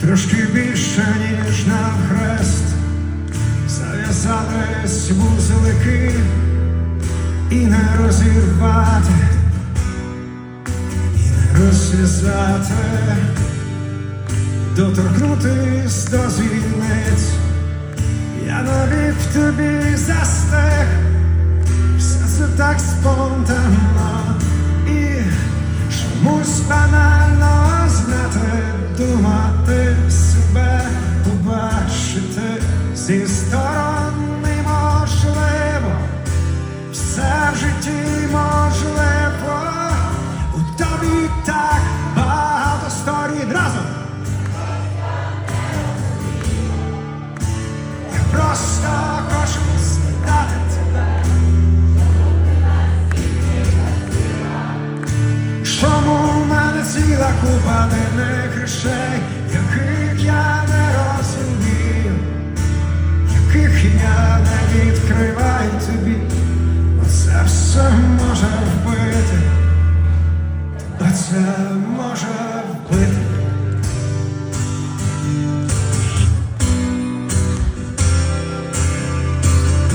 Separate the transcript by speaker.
Speaker 1: трошки більше, ніж на хрест, зав'язались вузлики і не розірвати, і не розв'язати, доторкнутись до звільниць, я навік тобі застиг, все це так спонтанно зі сторони можливо, все в житті можливо, у тобі так багато сторін разом. Я просто хочу спитати тебе. Чому в мене ціла купа дивних речей, може вбити, оце може вбити.